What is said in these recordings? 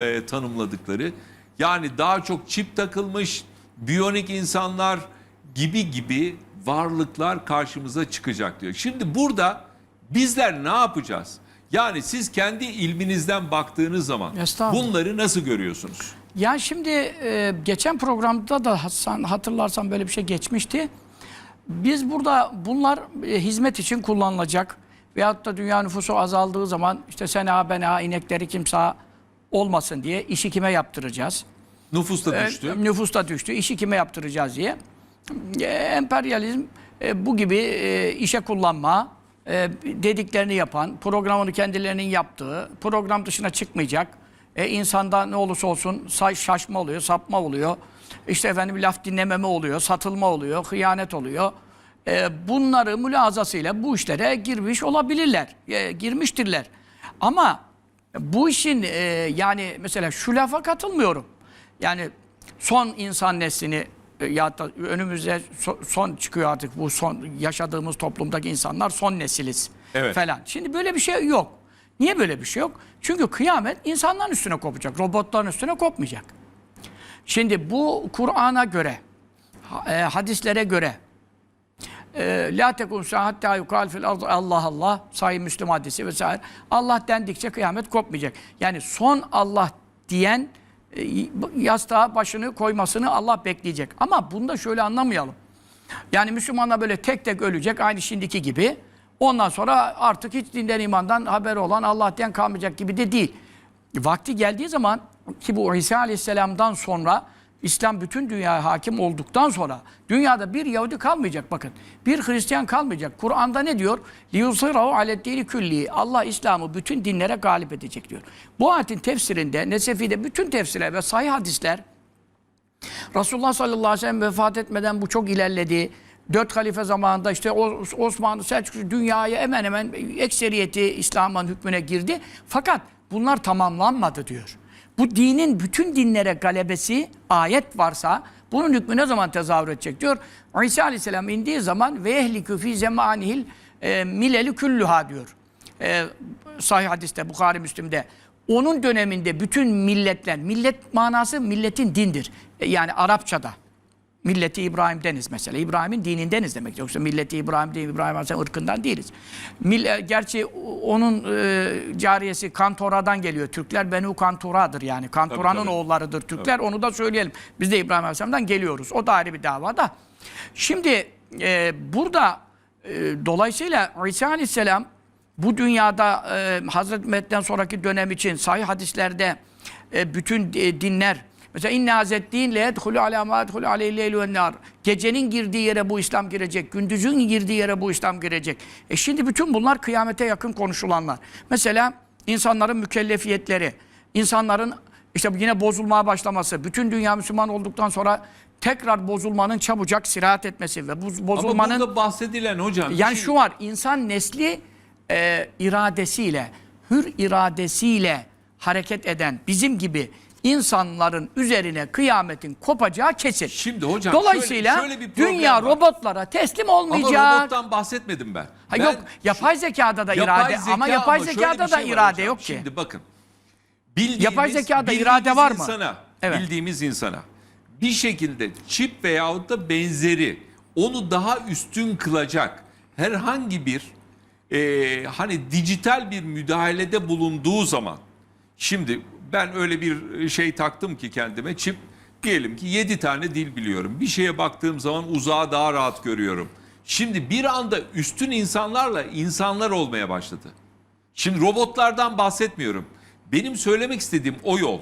e, tanımladıkları. Yani daha çok çip takılmış, biyonik insanlar gibi gibi varlıklar karşımıza çıkacak diyor. Şimdi burada bizler ne yapacağız? Yani siz kendi ilminizden baktığınız zaman bunları nasıl görüyorsunuz? Ya şimdi e, geçen programda da Hasan hatırlarsan böyle bir şey geçmişti. Biz burada bunlar e, hizmet için kullanılacak veyahut da dünya nüfusu azaldığı zaman işte sena bena inekleri kimse olmasın diye işi kime yaptıracağız? Nüfus da E, düştü. nüfus da düştü. İşi kime yaptıracağız diye. E, emperyalizm e, bu gibi e, işe kullanma, e, dediklerini yapan, programını kendilerinin yaptığı, program dışına çıkmayacak. E, insanda ne olursa olsun şaşma oluyor, sapma oluyor. İşte efendim laf dinlememe oluyor, satılma oluyor, hıyanet oluyor. E, bunları mülazasıyla bu işlere girmiş olabilirler, e, girmiştirler. Ama bu işin e, yani mesela şu lafa katılmıyorum. Yani son insan neslini e, ya da önümüze so- son çıkıyor artık bu son yaşadığımız toplumdaki insanlar son nesiliz Evet. falan. Şimdi böyle bir şey yok. Niye böyle bir şey yok? Çünkü kıyamet insanların üstüne kopacak. Robotların üstüne kopmayacak. Şimdi bu Kur'an'a göre, e, hadislere göre La tekun hatta yukal fil ardı Allah Allah Sahih Müslüm hadisi vesaire. Allah dendikçe kıyamet kopmayacak. Yani son Allah diyen e, yastığa başını koymasını Allah bekleyecek. Ama bunda şöyle anlamayalım. Yani Müslümanlar böyle tek tek ölecek aynı şimdiki gibi. Ondan sonra artık hiç dinden imandan haberi olan Allah diyen kalmayacak gibi de değil. Vakti geldiği zaman ki bu İsa Aleyhisselam'dan sonra İslam bütün dünyaya hakim olduktan sonra dünyada bir Yahudi kalmayacak bakın. Bir Hristiyan kalmayacak. Kur'an'da ne diyor? لِيُصِرَهُ عَلَى الدِّينِ külli. Allah İslam'ı bütün dinlere galip edecek diyor. Bu ayetin tefsirinde, Nesefi'de bütün tefsirler ve sahih hadisler Resulullah sallallahu aleyhi ve sellem vefat etmeden bu çok ilerledi. Dört halife zamanında işte O- Osmanlı, Selçuklu dünyaya hemen hemen ekseriyeti İslam'ın hükmüne girdi. Fakat bunlar tamamlanmadı diyor. Bu dinin bütün dinlere galebesi ayet varsa bunun hükmü ne zaman tezahür edecek diyor. İsa aleyhisselam indiği zaman ve ehlikü fi zemanihil e, mileli küllüha diyor. E, sahih hadiste, Bukhari Müslim'de. Onun döneminde bütün milletler, millet manası milletin dindir. E, yani Arapçada. Milleti İbrahim'deniz mesela. İbrahim'in dinindeniz demek. Yoksa milleti İbrahim değil, İbrahim Aleyhisselam ırkından değiliz. Mille, gerçi onun e, cariyesi Kantora'dan geliyor. Türkler Benu Kantora'dır yani. Kantora'nın Tabii, tabii. oğullarıdır Türkler. Onu da söyleyelim. Biz de İbrahim Aleyhisselam'dan geliyoruz. O da ayrı bir dava da. Şimdi e, burada e, dolayısıyla İsa Aleyhisselam bu dünyada e, Hazreti Mehmet'ten sonraki dönem için sahih hadislerde e, bütün e, dinler mesela inne hazettin le yedhulu ala ma yedhulu aleyhi nar. Gecenin girdiği yere bu İslam girecek. Gündüzün girdiği yere bu İslam girecek. E şimdi bütün bunlar kıyamete yakın konuşulanlar. Mesela insanların mükellefiyetleri, insanların işte yine bozulmaya başlaması, bütün dünya Müslüman olduktan sonra tekrar bozulmanın çabucak sirahat etmesi ve bu Ama bozulmanın burada bahsedilen hocam yani şey- şu var, insan nesli e, iradesiyle, hür iradesiyle hareket eden bizim gibi insanların üzerine kıyametin kopacağı kesin. Şimdi hocam Dolayısıyla şöyle, şöyle bir dünya var. robotlara teslim Ama olmayacak. robottan bahsetmedim ben. Ha, Ben yok, yapay zekada da Yapay irade zeka ama yapay şöyle zekada da şey var irade hocam. yok ki. Şimdi bakın. Bildiğimiz, Yapay zekada irade var mı? Insana, Evet. Bildiğimiz insana bir şekilde çip veyahut da benzeri onu daha üstün kılacak herhangi bir e, hani dijital bir müdahalede bulunduğu zaman şimdi ben öyle bir şey taktım ki kendime çip diyelim ki 7 tane dil biliyorum. Bir şeye baktığım zaman uzağı daha rahat görüyorum. Şimdi bir anda üstün insanlarla insanlar olmaya başladı. Şimdi robotlardan bahsetmiyorum. Benim söylemek istediğim o yol.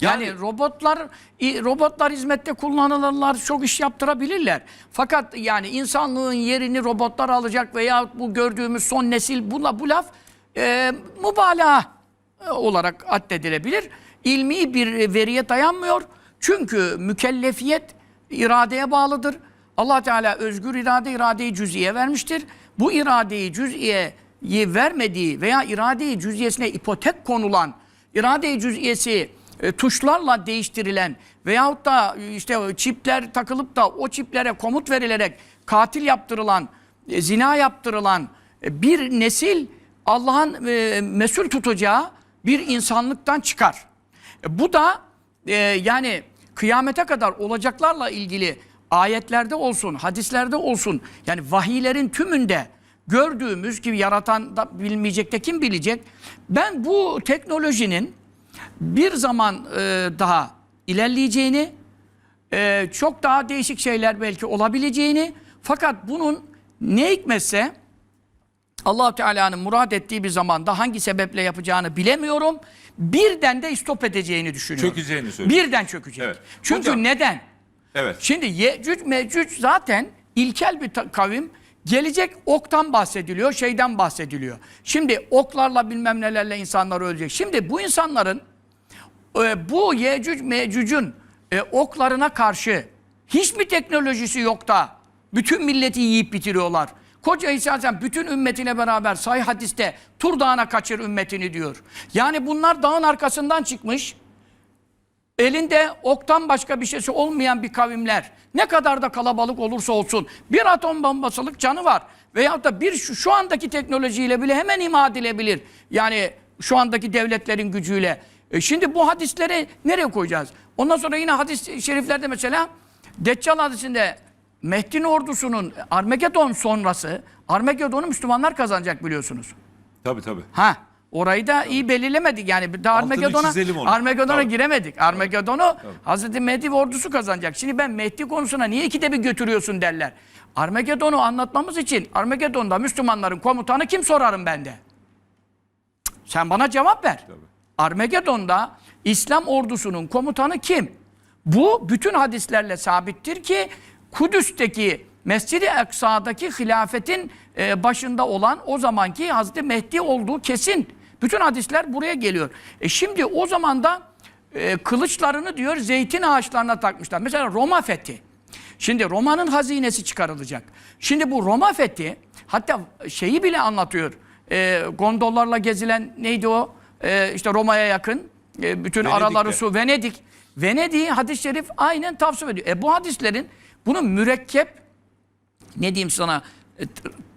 Yani, robotlar i- robotlar hizmette kullanılırlar, çok iş yaptırabilirler. Fakat yani insanlığın yerini robotlar alacak veya bu gördüğümüz son nesil buna bu laf e, mübalağa e, olarak addedilebilir. İlmi bir veriye dayanmıyor. Çünkü mükellefiyet iradeye bağlıdır. Allah Teala özgür irade, iradeyi cüz'iye vermiştir. Bu iradeyi cüz'iyeyi vermediği veya iradeyi cüz'iyesine ipotek konulan, irade-i cüz'iyesi e, tuşlarla değiştirilen veyahut da e, işte çipler takılıp da o çiplere komut verilerek katil yaptırılan, e, zina yaptırılan e, bir nesil Allah'ın e, mesul tutacağı bir insanlıktan çıkar. E, bu da e, yani kıyamete kadar olacaklarla ilgili ayetlerde olsun, hadislerde olsun yani vahiylerin tümünde gördüğümüz gibi yaratan da bilmeyecek de kim bilecek? Ben bu teknolojinin bir zaman e, daha ilerleyeceğini, e, çok daha değişik şeyler belki olabileceğini fakat bunun ne hikmetse allah Teala'nın murad ettiği bir zamanda hangi sebeple yapacağını bilemiyorum. Birden de istop edeceğini düşünüyorum. Çökeceğini söylüyor. Birden çökecek. Evet. Çünkü Hocam- neden? Evet. Şimdi Yecüc Mecüc zaten ilkel bir kavim. Gelecek oktan bahsediliyor, şeyden bahsediliyor. Şimdi oklarla bilmem nelerle insanlar ölecek. Şimdi bu insanların e, bu Yecüc Mecüc'ün e, oklarına karşı hiç mi teknolojisi yok da bütün milleti yiyip bitiriyorlar? Koca İsa Aleyhisselam bütün ümmetiyle beraber say hadiste Tur Dağı'na kaçır ümmetini diyor. Yani bunlar dağın arkasından çıkmış. Elinde oktan başka bir şeysi olmayan bir kavimler ne kadar da kalabalık olursa olsun bir atom bombasılık canı var. Veyahut da bir şu, şu andaki teknolojiyle bile hemen imha edilebilir. Yani şu andaki devletlerin gücüyle. E şimdi bu hadisleri nereye koyacağız? Ondan sonra yine hadis-i şeriflerde mesela Deccal hadisinde Mehdi'nin ordusunun Armagedon sonrası Armagedon'u Müslümanlar kazanacak biliyorsunuz. Tabii tabii. Ha orayı da iyi belirlemedik yani. Daha. Armagedon'a Tabii. giremedik. Armagedon'u Hazreti Mehdi ordusu kazanacak. Şimdi ben Mehdi konusuna niye ikide bir götürüyorsun derler. Armagedon'u anlatmamız için Armagedon'da Müslümanların komutanı kim sorarım ben de. Sen bana cevap ver. Armagedon'da İslam ordusunun komutanı kim? Bu bütün hadislerle sabittir ki Kudüs'teki Mescid-i Eksa'daki hilafetin e, başında olan o zamanki Hazreti Mehdi olduğu kesin. Bütün hadisler buraya geliyor. E şimdi o zaman da e, kılıçlarını diyor zeytin ağaçlarına takmışlar. Mesela Roma fethi. Şimdi Roma'nın hazinesi çıkarılacak. Şimdi bu Roma fethi hatta şeyi bile anlatıyor. E, gondollarla gezilen neydi o? E, işte Roma'ya yakın. E, bütün Venedik'te. araları su. Venedik. Venedik'i hadis-i şerif aynen tavsiye ediyor. E bu hadislerin bunun mürekkep ne diyeyim sana e,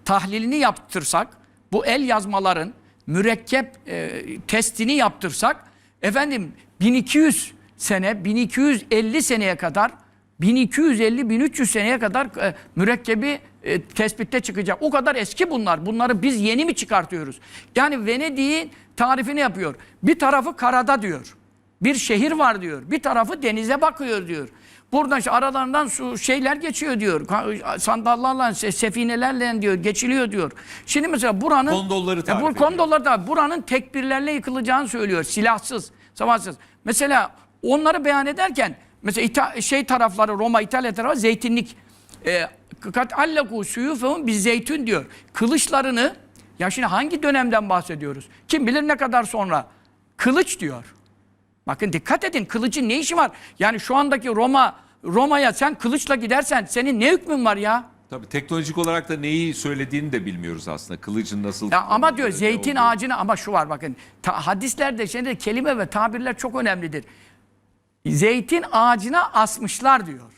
tahlilini yaptırsak bu el yazmaların mürekkep e, testini yaptırsak efendim 1200 sene 1250 seneye kadar 1250-1300 seneye kadar e, mürekkebi e, tespitte çıkacak. O kadar eski bunlar. Bunları biz yeni mi çıkartıyoruz? Yani Venedik'in tarifini yapıyor. Bir tarafı karada diyor. Bir şehir var diyor. Bir tarafı denize bakıyor diyor. Buradan işte aralarından su şeyler geçiyor diyor. Sandallarla, se- sefinelerle diyor geçiliyor diyor. Şimdi mesela buranın Kondolları tarif bu ediyor. kondolları da buranın tekbirlerle yıkılacağını söylüyor. Silahsız, savaşsız. Mesela onları beyan ederken mesela İta- şey tarafları Roma, İtalya tarafı zeytinlik e, kat allaku suyufehum bir zeytün diyor. Kılıçlarını ya şimdi hangi dönemden bahsediyoruz? Kim bilir ne kadar sonra? Kılıç diyor. Bakın dikkat edin kılıcın ne işi var? Yani şu andaki Roma Roma'ya sen kılıçla gidersen senin ne hükmün var ya? Tabii teknolojik olarak da neyi söylediğini de bilmiyoruz aslında. Kılıcın nasıl Ya ama diyor zeytin olduğu. ağacına ama şu var bakın. ta- hadislerde şimdi kelime ve tabirler çok önemlidir. Zeytin ağacına asmışlar diyor.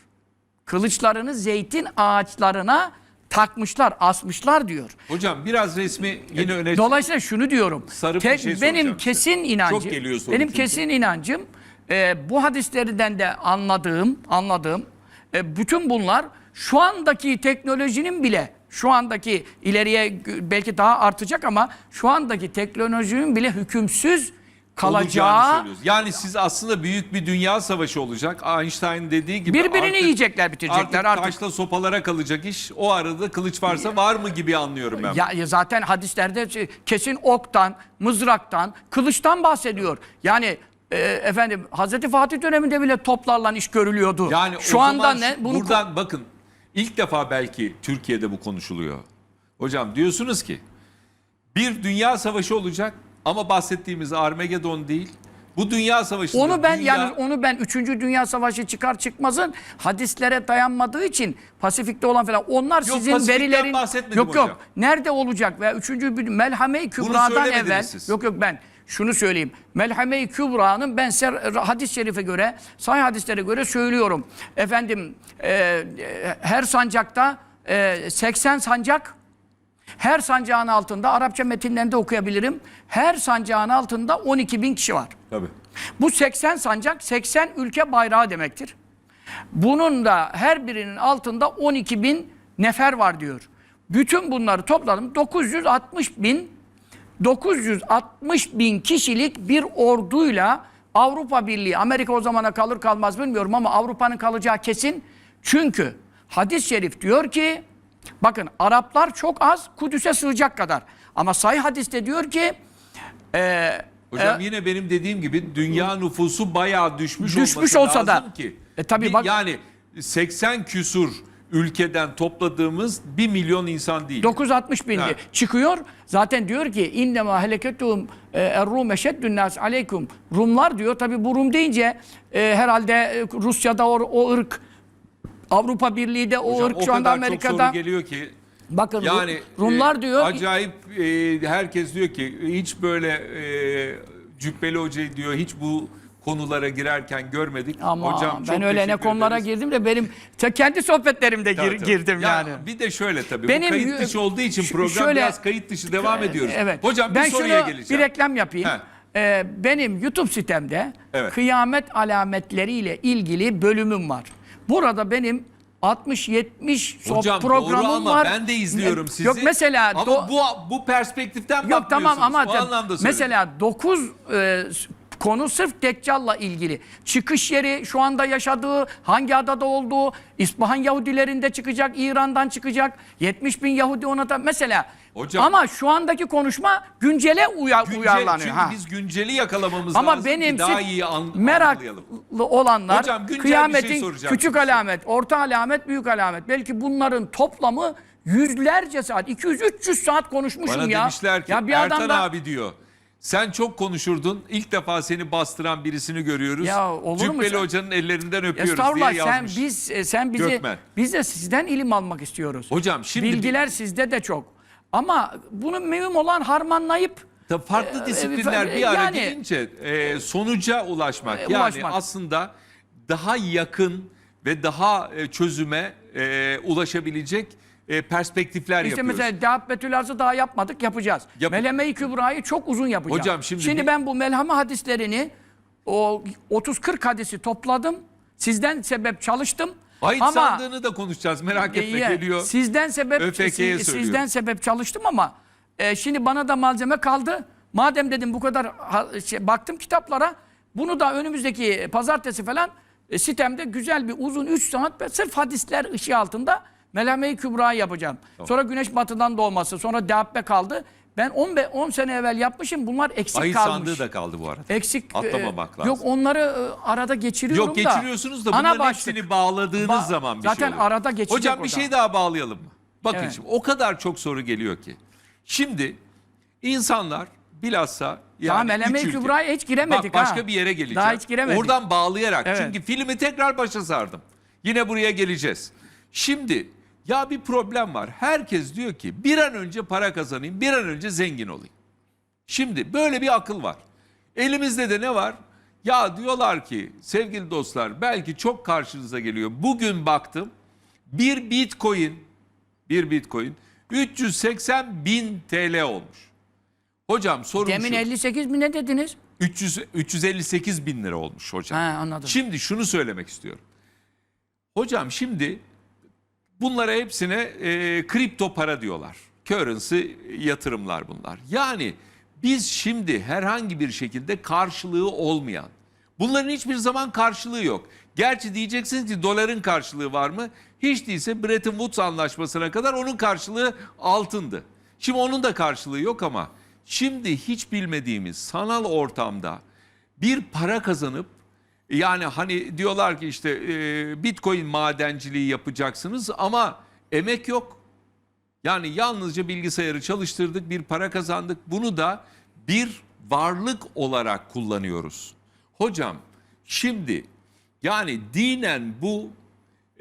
Kılıçlarını zeytin ağaçlarına takmışlar, asmışlar diyor. Hocam biraz resmi yine öne Dolayısıyla şunu diyorum. Sarı bir şey soracağım benim size. kesin inancım. Çok geliyor soru Benim çünkü. kesin inancım e, bu hadislerden de anladığım, anladığım e, bütün bunlar şu andaki teknolojinin bile şu andaki ileriye belki daha artacak ama şu andaki teknolojinin bile hükümsüz kalacağı söylüyoruz. Yani siz aslında büyük bir dünya savaşı olacak. Einstein dediği gibi birbirini artık- yiyecekler, bitirecekler artık. artık. taşla sopalara kalacak iş. O arada kılıç varsa var mı gibi anlıyorum ben. Ya, ya zaten hadislerde şey- kesin oktan, mızraktan, kılıçtan bahsediyor. Yani e, efendim Hazreti Fatih döneminde bile toplarla iş görülüyordu. Yani şu o anda zaman ne? Bunu buradan bakın ilk defa belki Türkiye'de bu konuşuluyor. Hocam diyorsunuz ki bir dünya savaşı olacak ama bahsettiğimiz Armagedon değil. Bu dünya savaşında onu ben dünya- yani onu ben 3. Dünya Savaşı çıkar çıkmazın hadislere dayanmadığı için Pasifik'te olan falan onlar Yok, sizin Pasifik'ten verilerin bahsetmedim yok yok hocam. nerede olacak veya 3. Melhame-i Kübra'dan evvel siz. yok yok ben şunu söyleyeyim. Melhame-i Kübra'nın ben hadis-i şerife göre, sahih hadislere göre söylüyorum. Efendim e, e, her sancakta e, 80 sancak her sancağın altında Arapça metinlerinde okuyabilirim. Her sancağın altında 12 bin kişi var. Tabii. Bu 80 sancak 80 ülke bayrağı demektir. Bunun da her birinin altında 12 bin nefer var diyor. Bütün bunları topladım 960 bin 960 bin kişilik bir orduyla Avrupa Birliği, Amerika o zamana kalır kalmaz bilmiyorum ama Avrupa'nın kalacağı kesin. Çünkü hadis-i şerif diyor ki, bakın Araplar çok az Kudüs'e sığacak kadar. Ama sahih hadiste diyor ki, e, Hocam yine benim dediğim gibi dünya nüfusu bayağı düşmüş, Düşmüş olması olsa da. ki. E tabii Bir- bak- Yani 80 küsur ülkeden topladığımız 1 milyon insan değil. 960 bin Ha. çıkıyor. Zaten diyor ki innema heleketum er-rum eşeddün nas aleykum. Rumlar diyor. Tabi bu Rum deyince e, herhalde e, Rusya'da o, o ırk Avrupa Birliği de o Hocam, ırk şu anda kadar çok Amerika'da. soru geliyor ki Bakın yani Rumlar e, diyor acayip e, herkes diyor ki hiç böyle e, Cübbeli Hoca'yı diyor hiç bu konulara girerken görmedik. ama Hocam çok ben öyle ne konulara ederiz. girdim de benim kendi sohbetlerimde gir- Tabii, girdim Ya yani. Bir de şöyle tabii Benim bu kayıt dışı olduğu için program şöyle- biraz kayıt dışı devam ediyoruz. Evet. Hocam ben bir soruya geleceğim. bir reklam yapayım. Heh. Ee, benim YouTube sitemde Evet. kıyamet alametleriyle ilgili bölümüm var. Burada benim 60-70 so- Hocam programım doğru ama var. ben de izliyorum sizi. Yok mesela ama bu bu perspektiften Yok tamam ama o anlamda mesela 9 konu sırf Deccal'la ilgili. Çıkış yeri, şu anda yaşadığı, hangi adada olduğu, İspahan Yahudilerinde çıkacak, İran'dan çıkacak, 70 bin Yahudi ona da mesela. Hocam- ama şu andaki konuşma güncele uya, Güncel- uyarlanıyor. Çünkü ha. biz günceli yakalamamız Ama lazım benim ki daha iyi an, meraklı olanlar Hocam, şey kıyametin soracağım küçük alamet, orta alamet, büyük alamet. Belki bunların toplamı yüzlerce saat, 200-300 saat konuşmuşum Bana ya. demişler ki ya bir Ertan adam da abi diyor. Sen çok konuşurdun. İlk defa seni bastıran birisini görüyoruz. Ya olur mu Cübbeli sen- Hoca'nın ellerinden öpüyoruz Estağfurullah diye sen yazmış. biz e, sen bizi Gökmen. biz de sizden ilim almak istiyoruz. Hocam şimdi bilgiler sizde de çok. Ama bunu mühim olan harmanlayıp Tabii farklı disiplinler e, bir ara yani- gelince e, sonuca ulaşmak. E, yani ulaşmak. aslında daha yakın ve daha e, çözüme e, ulaşabilecek e, perspektifler işte yapıyoruz. mesela Dahabbetül Arz'ı daha yapmadık yapacağız. Yap- Meleme-i Kübra'yı çok uzun yapacağım. Hocam şimdi bir- ben bu melhame hadislerini o 30-40 hadisi topladım. Sizden sebep çalıştım. Ait ama sandığını da konuşacağız merak etme Ee, geliyor. Sizden sebep siz- sizden sebep çalıştım ama e, şimdi bana da malzeme kaldı. Madem dedim bu kadar ha- şey, baktım kitaplara bunu da önümüzdeki pazartesi falan e, sitemde güzel bir uzun 3 saat sırf hadisler ışığı altında Melame-i Kübra yapacağım. Sonra güneş batıdan doğması, sonra Dabbe kaldı. Ben 10 be- 10 sene evvel yapmışım. Bunlar eksik Ait kalmış. sandığı da kaldı bu arada. Eksik. Atlamamak e, lazım. Yok onları e, arada geçiriyorum Yok da. geçiriyorsunuz da Ana bunların başlık. hepsini bağladığınız Ba- zaman bir zaten şey oluyor. arada geçecek Hocam bir şey daha bağlayalım mı? Bakın Evet. şimdi o kadar çok soru geliyor ki. Şimdi insanlar bilhassa yani üç ülke- Kübra'ya hiç giremedik Bak başka ha. bir yere geleceğim. Daha hiç giremedik. Oradan bağlayarak. Evet. Çünkü filmi tekrar başa sardım. Yine buraya geleceğiz. Şimdi ya bir problem var. Herkes diyor ki bir an önce para kazanayım, bir an önce zengin olayım. Şimdi böyle bir akıl var. Elimizde de ne var? Ya diyorlar ki sevgili dostlar belki çok karşınıza geliyor. Bugün baktım bir bitcoin bir bitcoin 380 bin TL olmuş. Hocam sorun Demin şu. 58 bin ne dediniz? 300, 358 bin lira olmuş hocam. Ha anladım. Şimdi şunu söylemek istiyorum. Hocam şimdi bunlara hepsine e, kripto para diyorlar. Currency yatırımlar bunlar. Yani biz şimdi herhangi bir şekilde karşılığı olmayan, bunların hiçbir zaman karşılığı yok. Gerçi diyeceksiniz ki doların karşılığı var mı? Hiç değilse Bretton Woods anlaşmasına kadar onun karşılığı altındı. Şimdi onun da karşılığı yok ama şimdi hiç bilmediğimiz sanal ortamda bir para kazanıp yani hani diyorlar ki işte e, Bitcoin madenciliği yapacaksınız ama emek yok. Yani yalnızca bilgisayarı çalıştırdık, bir para kazandık. Bunu da bir varlık olarak kullanıyoruz. Hocam şimdi yani dinen bu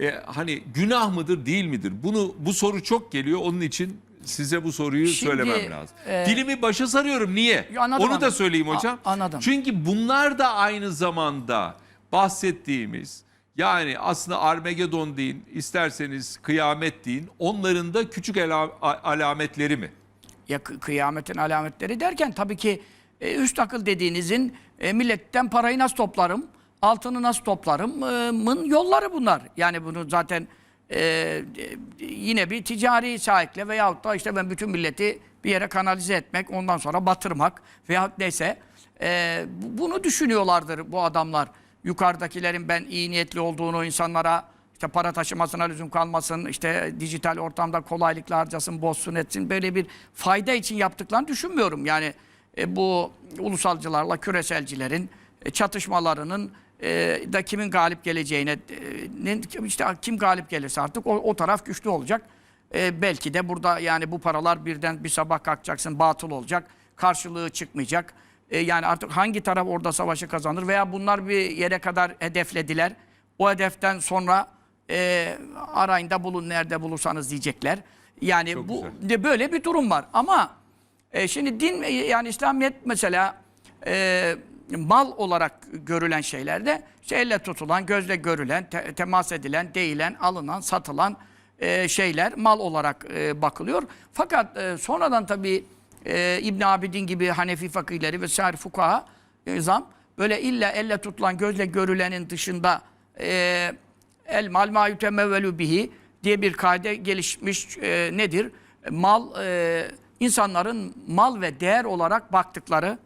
e, hani günah mıdır değil midir? Bunu bu soru çok geliyor. Onun için size bu soruyu Şimdi, söylemem lazım. e, Dilimi başa sarıyorum. Niye? Anladım, Onu da söyleyeyim hocam. A- anladım. Çünkü bunlar da aynı zamanda bahsettiğimiz yani aslında Armagedon deyin, isterseniz kıyamet deyin. Onların da küçük ela- a- alametleri mi? Ya kı- kıyametin alametleri derken tabii ki e, üst akıl dediğinizin e, milletten parayı nasıl toplarım, altını nasıl toplarımın yolları bunlar. Yani bunu zaten e, yine bir ticari sahikle veyahut da işte ben bütün milleti bir yere kanalize etmek, ondan sonra batırmak veyahut neyse e, bu- bunu düşünüyorlardır bu adamlar. Yukarıdakilerin ben iyi niyetli olduğunu insanlara işte para taşımasına lüzum kalmasın, işte dijital ortamda kolaylıkla harcasın, bozsun etsin. Böyle bir fayda için yaptıklarını düşünmüyorum. Yani e, bu ulusalcılarla küreselcilerin e, çatışmalarının e, da kimin galip geleceğine e, işte kim galip gelirse artık o, o taraf güçlü olacak. E, belki de burada yani bu paralar birden bir sabah kalkacaksın batıl olacak. Karşılığı çıkmayacak. E, yani artık hangi taraf orada savaşı kazanır veya bunlar bir yere kadar hedeflediler. O hedeften sonra e, arayında bulun nerede bulursanız diyecekler. Yani Çok bu güzel. de böyle bir durum var. Ama e, şimdi din yani İslamiyet mesela e, mal olarak görülen şeylerde işte elle tutulan, gözle görülen, te- temas edilen, değilen, alınan, satılan e, şeyler mal olarak e, bakılıyor. Fakat e, sonradan tabii e, İbn Abidin gibi Hanefi fakihleri ve sair fukaha e, zam böyle illa elle tutulan, gözle görülenin dışında e, el mal ma yutemevvelu bihi diye bir kaide gelişmiş e, nedir? Mal e, insanların mal ve değer olarak baktıkları,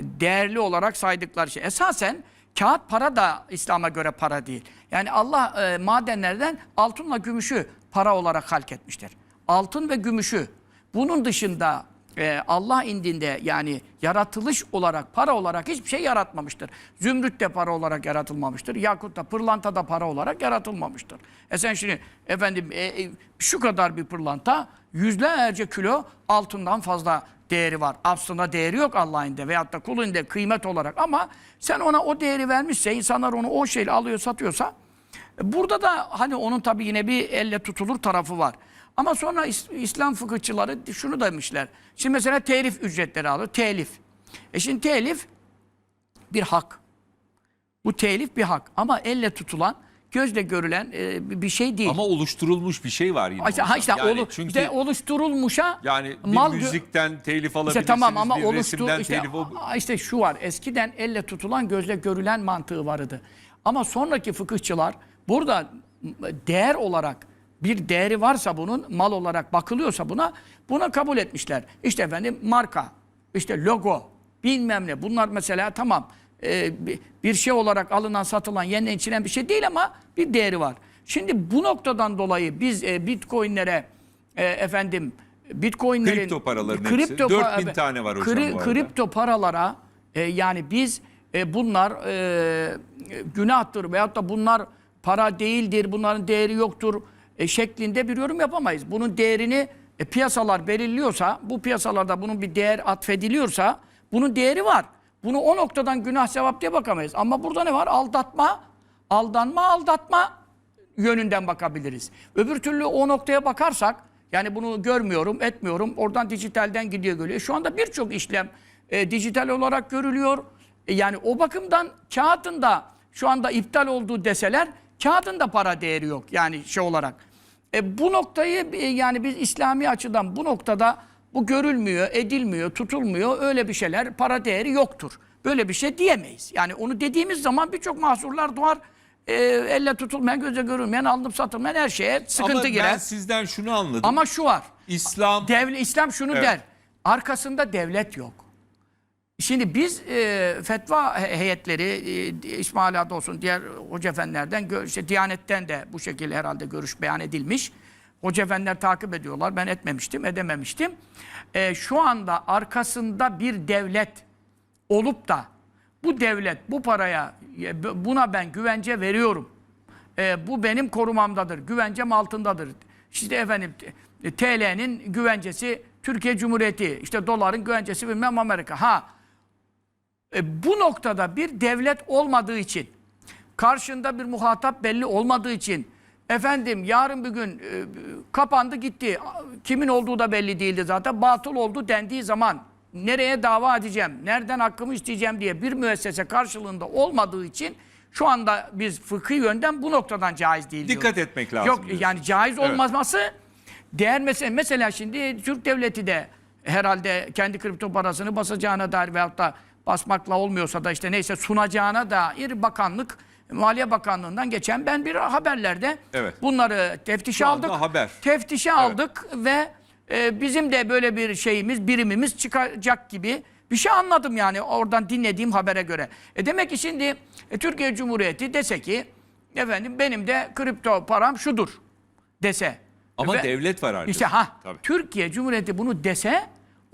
değerli olarak saydıkları şey. Esasen kağıt para da İslam'a göre para değil. Yani Allah e, madenlerden altınla gümüşü para olarak halk etmiştir. Altın ve gümüşü. Bunun dışında e, Allah indinde yani yaratılış olarak, para olarak hiçbir şey yaratmamıştır. Zümrüt de para olarak yaratılmamıştır. Yakut da, pırlanta da para olarak yaratılmamıştır. E sen şimdi efendim e, e, şu kadar bir pırlanta yüzlerce kilo altından fazla değeri var. Aslında değeri yok Allah'ın indinde veyahut da kulun indinde kıymet olarak ama sen ona o değeri vermişse, insanlar onu o şeyle alıyor, satıyorsa Burada da hani onun tabii yine bir elle tutulur tarafı var. Ama sonra İs- İslam fıkıhçıları şunu demişler. Şimdi mesela telif ücretleri alıyor. Telif. E şimdi telif bir hak. Bu telif bir hak. Ama elle tutulan, gözle görülen e, bir- şey değil. Ama oluşturulmuş bir şey var yine. işte, ha orada. işte, Yani olu- çünkü işte oluşturulmuşa yani bir mal müzikten telif alabilirsiniz, işte tamam ama bir oluştu resimden işte, telif işte şu var. Eskiden elle tutulan gözle görülen mantığı vardı. Ama sonraki fıkıhçılar burada değer olarak bir değeri varsa bunun mal olarak bakılıyorsa buna buna kabul etmişler. İşte efendim marka, işte logo, bilmem ne. Bunlar mesela tamam e, bi- bir şey olarak alınan, satılan, yeniden içilen bir şey değil ama bir değeri var. Şimdi bu noktadan dolayı biz e, bitcoinlere e, efendim bitcoinlerin Kripto paraların hepsi. 4000 tane var hocam bu arada. Kripto paralara e, yani biz e, bunlar e, günahtır veyahut da bunlar para değildir, bunların değeri yoktur e, şeklinde bir yorum yapamayız. Bunun değerini e, piyasalar belirliyorsa, bu piyasalarda bunun bir değer atfediliyorsa bunun değeri var. Bunu o noktadan günah sevap diye bakamayız. Ama burada ne var? Aldatma, aldanma, aldatma yönünden bakabiliriz. Öbür türlü o noktaya bakarsak, yani bunu görmüyorum, etmiyorum, oradan dijitalden gidiyor geliyor. Şu anda birçok işlem e, dijital olarak görülüyor. E, yani o bakımdan kağıdın da şu anda iptal olduğu deseler, kağıdın da para değeri yok yani şey olarak. E, bu noktayı e, yani biz İslami açıdan bu noktada bu görülmüyor, edilmiyor, tutulmuyor. Öyle bir şeyler para değeri yoktur. Böyle bir şey diyemeyiz. Yani onu dediğimiz zaman birçok mahsurlar doğar. E, elle tutulmayan, göze görülmeyen, alınıp satılmayan her şeye sıkıntı Ama ben girer. sizden şunu anladım. Ama şu var. İslam Devlet, İslam şunu Evet. der. Arkasında devlet yok. Şimdi biz e, fetva he- heyetleri, e, İsmaila'da olsun, diğer hoca efendilerden, işte Diyanet'ten de bu şekilde herhalde görüş beyan edilmiş. Hoca efendiler takip ediyorlar. Ben etmemiştim, edememiştim. E, şu anda arkasında bir devlet olup da bu devlet bu paraya, e, buna ben güvence veriyorum. E, bu benim korumamdadır, güvencem altındadır. İşte efendim TL'nin güvencesi Türkiye Cumhuriyeti, işte doların güvencesi bilmem Amerika. Ha e, bu noktada bir devlet olmadığı için, karşında bir muhatap belli olmadığı için, efendim yarın bir gün e, kapandı gitti, kimin olduğu da belli değildi zaten, batıl oldu dendiği zaman nereye dava edeceğim, nereden hakkımı isteyeceğim diye bir müessese karşılığında olmadığı için şu anda biz fıkhi yönden bu noktadan caiz değil diyoruz. Dikkat etmek lazım Yok diyorsunuz. yani caiz Evet. olmaması değer mesela, mesela şimdi Türk devleti de herhalde kendi kripto parasını basacağına dair veyahut da basmakla olmuyorsa da işte neyse sunacağına dair bakanlık Maliye Bakanlığı'ndan geçen ben bir haberlerde Evet. bunları teftişe aldık. haber. Teftişe aldık ve e, bizim de böyle bir şeyimiz, birimimiz çıkacak gibi bir şey anladım yani oradan dinlediğim habere göre. E demek ki şimdi e, Türkiye Cumhuriyeti dese ki efendim benim de kripto param şudur dese. Ama Ve- devlet var arkasında. İşte ha Tabii. Türkiye Cumhuriyeti bunu dese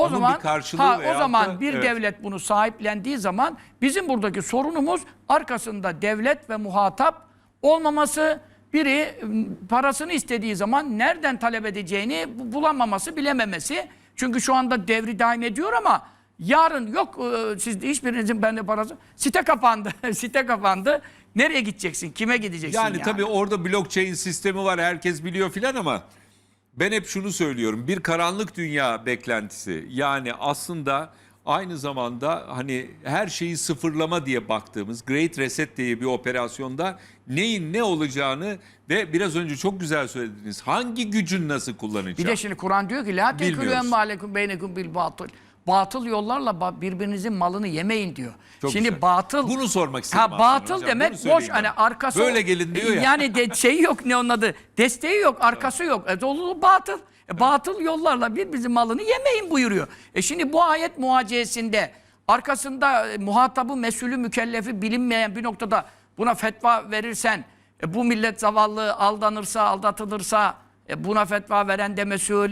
o Onun zaman bir karşılığı ha, o zaman da- bir evet. devlet bunu sahiplendiği zaman bizim buradaki sorunumuz arkasında devlet ve muhatap olmaması biri m, parasını istediği zaman nereden talep edeceğini bu- bulamaması, bilememesi. Çünkü şu anda devri daim ediyor ama yarın yok e, siz hiçbirinizin bende parası. Site kapandı. Site kapandı. Nereye gideceksin? Kime gideceksin Yani, yani? tabii orada blockchain sistemi var herkes biliyor filan ama ben hep şunu söylüyorum. Bir karanlık dünya beklentisi. Yani aslında aynı zamanda hani her şeyi sıfırlama diye baktığımız Great Reset diye bir operasyonda neyin ne olacağını ve biraz önce çok güzel söylediniz. Hangi gücün nasıl kullanacağını. Bir de şimdi Kur'an diyor ki la tekülü emmalekum beynekum bil batıl. Batıl yollarla birbirinizin malını yemeyin diyor. Çok şimdi güzel. batıl Bunu sormak istedim Ha batıl hocam. demek boş hani ben. arkası Böyle gelin diyor ya. Yani de şeyi yok ne onun adı? Desteği yok, arkası yok. E dolu batıl. E, batıl yollarla birbirinizin malını yemeyin buyuruyor. E şimdi bu ayet muhaciyesinde arkasında e, muhatabı, mesulü, mükellefi bilinmeyen bir noktada buna fetva verirsen e, bu millet zavallı aldanırsa, aldatılırsa e, buna fetva veren de mesul.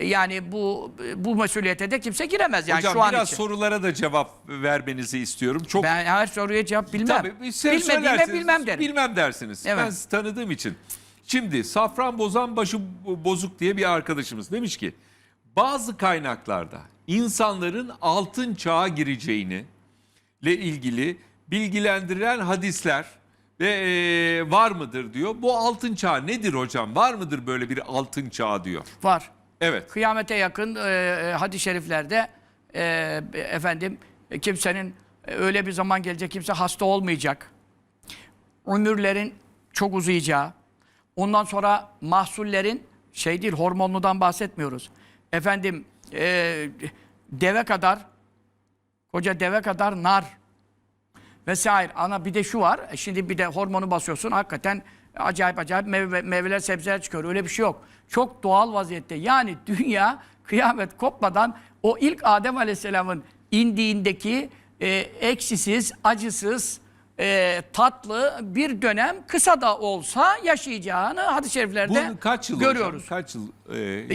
Yani bu bu mesuliyete de kimse giremez yani Hocam şu an biraz için. sorulara da cevap vermenizi istiyorum. Çok Ben her soruya cevap bilmem. Tabii, Bilmediğime söylersiniz, bilmem derim. Bilmem dersiniz. Evet. Ben sizi tanıdığım için. Şimdi Safran Bozan başı bozuk diye bir arkadaşımız demiş ki bazı kaynaklarda insanların altın çağa gireceğini ile ilgili bilgilendiren hadisler ve e, var mıdır diyor. Bu altın çağ nedir hocam? Var mıdır böyle bir altın çağ diyor. Var. Evet. Kıyamete yakın e, e, hadis-i şeriflerde e, efendim kimsenin e, öyle bir zaman gelecek kimse hasta olmayacak. Ömürlerin çok uzayacağı. Ondan sonra mahsullerin şey değil hormonludan bahsetmiyoruz. Efendim e, deve kadar koca deve kadar nar vesaire. Ana bir de şu var. e, Şimdi bir de hormonu basıyorsun. Hakikaten acayip acayip meyve, meyveler, sebzeler çıkıyor. Öyle bir şey yok. Çok doğal vaziyette. Yani dünya kıyamet kopmadan o ilk Adem Aleyhisselam'ın indiğindeki e, eksisiz, acısız, e, tatlı bir dönem kısa da olsa yaşayacağını hadis-i şeriflerde Bu kaç yıl görüyoruz. hocam? Kaç yıl? e, E,